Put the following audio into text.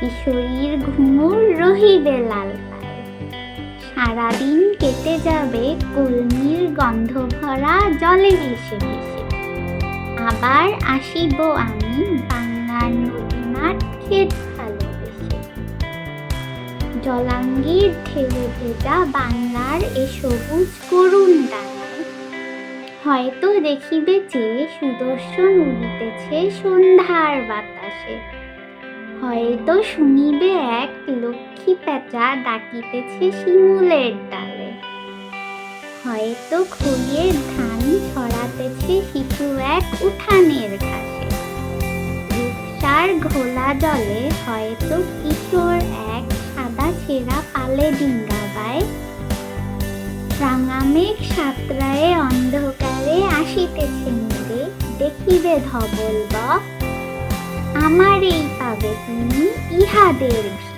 কিশোরীর ঘুমুর রহিবে লাল সারাদিন কেটে যাবে কুলমির গন্ধ ভরা জলে ভেসে ভেসে। আবার আসিব আমি বাংলার নদীমাঠ ক্ষেত ভালোবেসে। জলাঙ্গির ঢেউে ভেজা বাংলার এ সবুজ করুণ ডানায় হয়তো দেখিবে যে সুদর্শন উড়িতেছে সন্ধ্যার বাতাসে। হয়তো শুনিবে এক লক্ষ্মী পেঁচা ডাকিতেছে শিমুলের ডালে। হয়তো খড়িয়ের ধান ছড়াতেছে শিশু এক উঠানের ঘাসে। রূপসার ঘোলা জলে হয়তো কিশোর এক সাদা ছেঁড়া পালে ডিঙ্গা বায় রাঙা মেঘ সাতরায়ে অন্ধকারে আসিতেছে মিলে দেখিবে ধবল আমার এই aves e radeiros.